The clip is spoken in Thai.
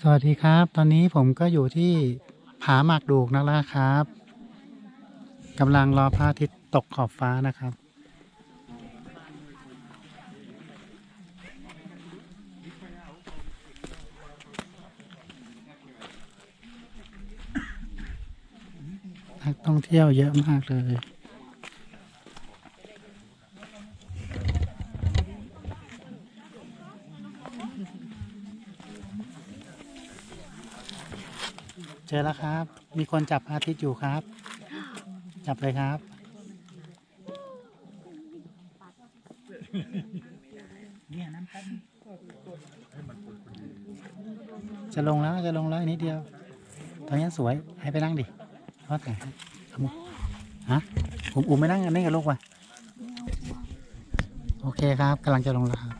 สวัสดีครับ ตอนนี้ผมก็อยู่ที่ผาหมากดูกนั่นแหละครับกำลังรอพระอาทิตย์ตกขอบฟ้านะครับ นักท่องเที่ยวเยอะมากเลย เจอแล้วครับ มีคนจับอาทิตย์อยู่ครับ จับเลยครับจะลงแล้วจะลงแล้วนิดเดียว ตอนนี้สวยให้ไปนั่งดิเพราะแต่เอามือฮะผมอุ้มไม่นั่งกันนี่กับลูกว่ะโอเคครับกำลังจะลงแล้วครับ